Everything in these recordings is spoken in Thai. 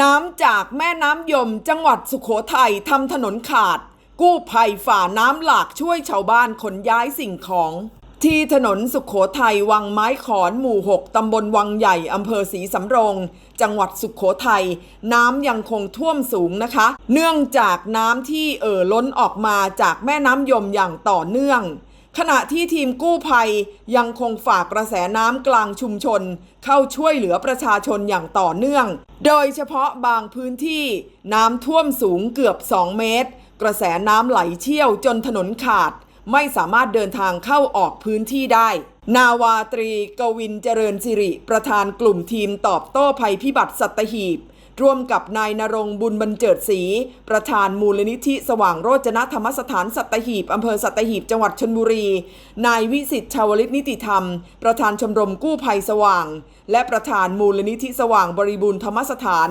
น้ำจากแม่น้ำยมจังหวัดสุขโขทัยทำถนนขาด กู้ภัยฝ่าน้ำหลากช่วยชาวบ้านขนย้ายสิ่งของ ที่ถนนสุขโขทัยวังไม้ขอนหมู่ 6 ตำบลวังใหญ่อำเภอศรีสำโรง จังหวัดสุขโขทัยน้ำยังคงท่วมสูงนะคะ เนื่องจากน้ำที่เอ่อล้นออกมาจากแม่น้ำยมอย่างต่อเนื่อง ขณะที่ทีมกู้ภัยยังคงฝากกระแสน้ำกลางชุมชน เข้าช่วยเหลือประชาชนอย่างต่อเนื่อง โดยเฉพาะบางพื้นที่น้ำท่วมสูงเกือบ 2 เมตร กระแสน้ำไหลเชี่ยวจนถนนขาด ไม่สามารถเดินทางเข้าออกพื้นที่ได้ นาวาตรี กวินเจริญสิริ ประธานกลุ่มทีมตอบโต้ภัยพิบัติสัตหีบ ร่วมกับนายนรงบุญบรรเจิดศรีประธานมูลนิธิสว่างโรจนธรรมสถานสัตหีบอำเภอสัตหีบจังหวัดชนบุรี นายวิสิตชาวลิตนิติธรรม ประธานชมรมกู้ภัยสว่าง และประธานมูลนิธิสว่างบริบูรณ์ธรรมสถาน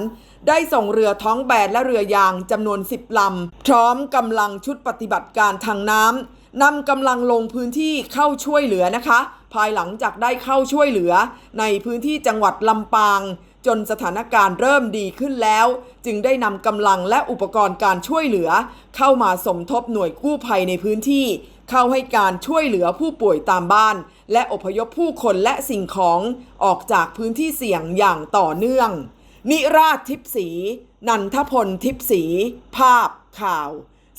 ได้ส่งเรือท้องแบนและเรือยางจำนวน 10ลำพร้อมกำลังชุดปฏิบัติการทางน้ำนำกำลังลงพื้นที่เข้าช่วยเหลือนะคะ ภายหลังจากได้เข้าช่วยเหลือในพื้นที่จังหวัดลำปาง จนสถานการณ์เริ่มดีขึ้นแล้ว จึงได้นำกำลังและอุปกรณ์การช่วยเหลือ เข้ามาสมทบหน่วยกู้ภัยในพื้นที่ เข้าให้การช่วยเหลือผู้ป่วยตามบ้าน และอพยพผู้คนและสิ่งของออกจากพื้นที่เสี่ยงอย่างต่อเนื่อง นิราชทิพสี นันทพลทิพสี ภาพข่าว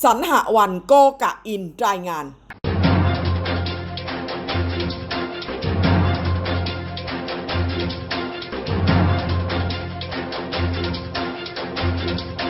สันหวันโกกะอินรายงาน